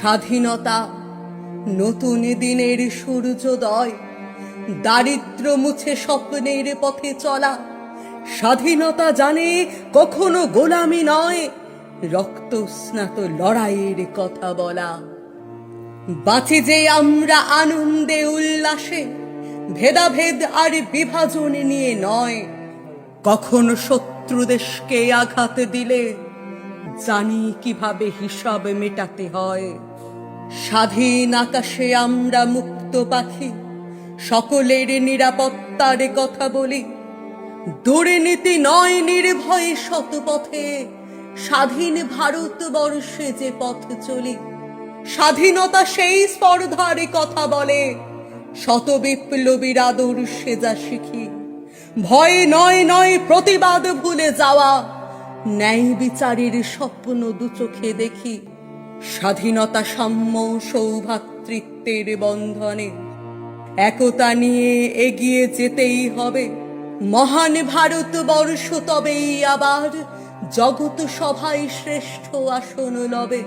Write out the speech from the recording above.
স্বাধীনতা, নতুন দিনের সূর্যোদয়, দারিদ্র মুছে স্বপ্নের পথে চলা, স্বাধীনতা জানে কখনো গোলামি নয়, রক্তস্নাত লড়াইয়ের কথা বলা। বাঁচি যে আমরা আনন্দে উল্লাসে, ভেদাভেদ আর বিভাজন নিয়ে নয়, কখনো শত্রু দেশকে আঘাত দিলে জানি কীভাবে হিসাব মেটাতে হয়। স্বাধীন আকাশে আমরা মুক্ত পাখি, সকলের নিরাপত্তার কথা বলি। দুর্নীতি নয় নির্ভয়ে শতপথে, স্বাধীন ভারতবর্ষে যে পথ চলি, স্বাধীনতা সেই স্পর্ধার কথা বলে। শত বিপ্লবীর আদর্শে যা শিখি, ভয় নয় নয় প্রতিবাদ ভুলে যাওয়া ন্যায় বিচারের স্বপ্ন দু চোখে দেখি। স্বাধীনতা সাম্য সৌভাতৃত্বের বন্ধনে। একতা নিয়ে এগিয়ে যেতেই হবে। মহান ভারতবর্ষ তবেই আবার জগৎ সভায় শ্রেষ্ঠ আসন লবে।